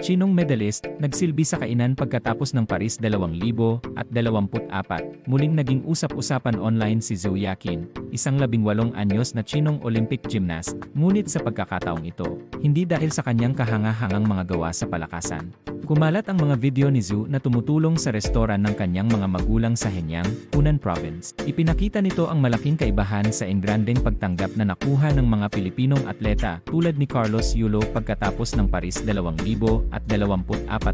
Chinong medalist, nagsilbi sa kainan pagkatapos ng Paris 2024, muling naging usap-usapan online si Zhou Yakin, isang labing walong anyos na Chinong Olympic gymnast, ngunit sa pagkakataong ito, hindi dahil sa kanyang kahanga-hangang mga gawa sa palakasan. Kumalat ang mga video ni Zhu na tumutulong sa restoran ng kanyang mga magulang sa Henyang, Hunan Province. Ipinakita nito ang malaking kaibahan sa engrandeng pagtanggap na nakuha ng mga Pilipinong atleta tulad ni Carlos Yulo pagkatapos ng Paris 2024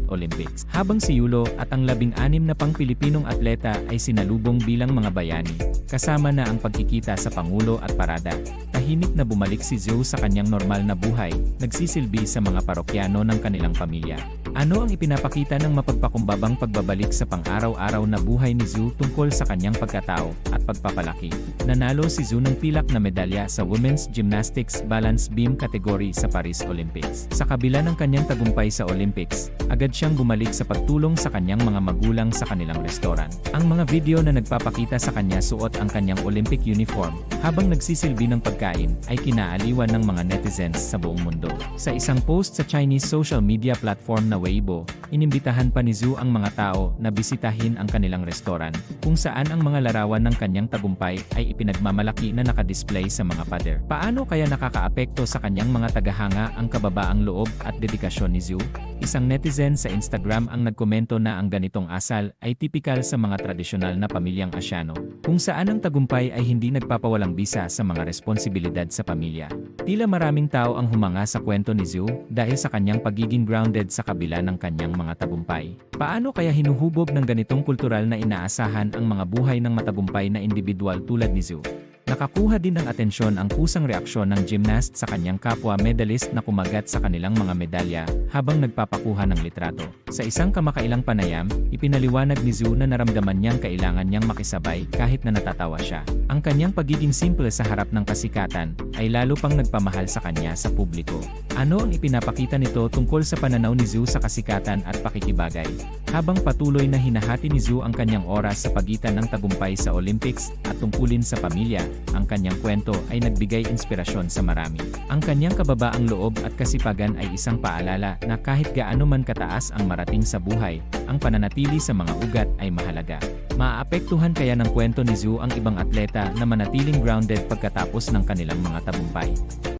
Olympics. Habang si Yulo at ang labing-anim na pang Pilipinong atleta ay sinalubong bilang mga bayani, kasama na ang pagkikita sa Pangulo at Parada. Tahimik na bumalik si Zhou sa kanyang normal na buhay, nagsisilbi sa mga parokyano ng kanilang pamilya. Ano ang ipinapakita ng mapagpakumbabang pagbabalik sa pang-araw-araw na buhay ni Zhu tungkol sa kanyang pagkatao at pagpapalaki? Nanalo si Zhu ng pilak na medalya sa Women's Gymnastics Balance Beam category sa Paris Olympics. Sa kabila ng kanyang tagumpay sa Olympics, agad siyang bumalik sa pagtulong sa kanyang mga magulang sa kanilang restoran. Ang mga video na nagpapakita sa kanya suot ang kanyang Olympic uniform habang nagsisilbi ng pagkain ay kinaaliwan ng mga netizens sa buong mundo. Sa isang post sa Chinese social media platform na Weibo, inimbitahan pa ni Zhu ang mga tao na bisitahin ang kanilang restoran, kung saan ang mga larawan ng kanyang tagumpay ay ipinagmamalaki na nakadisplay sa mga pader. Paano kaya nakakaapekto sa kanyang mga tagahanga ang kababaang loob at dedikasyon ni Zhu? Isang netizen sa Instagram ang nagkomento na ang ganitong asal ay tipikal sa mga tradisyonal na pamilyang Asyano, kung saan ang tagumpay ay hindi nagpapawalang bisa sa mga responsibilidad sa pamilya. Tila maraming tao ang humanga sa kwento ni Zhu dahil sa kanyang pagiging grounded sa kabila ng kanyang mga tagumpay. Paano kaya hinuhubog ng ganitong kultural na inaasahan ang mga buhay ng matagumpay na individual tulad ni Zhu? Nakakuha din ng atensyon ang kusang reaksyon ng gymnast sa kanyang kapwa medalist na kumagat sa kanilang mga medalya habang nagpapakuha ng litrato. Sa isang kamakailang panayam, ipinaliwanag ni Zhu na naramdaman niyang kailangan niyang makisabay kahit na natatawa siya. Ang kanyang pagiging simple sa harap ng kasikatan ay lalo pang nagpamahal sa kanya sa publiko. Ano ang ipinapakita nito tungkol sa pananaw ni Zhu sa kasikatan at pakikibagay? Habang patuloy na hinahati ni Zhu ang kanyang oras sa pagitan ng tagumpay sa Olympics at tungkulin sa pamilya, ang kanyang kwento ay nagbigay inspirasyon sa marami. Ang kanyang kababaang loob at kasipagan ay isang paalala na kahit gaano man kataas ang marating sa buhay, ang pananatili sa mga ugat ay mahalaga. Maaapektuhan kaya ng kwento ni Zhu ang ibang atleta na manatiling grounded pagkatapos ng kanilang mga tagumpay.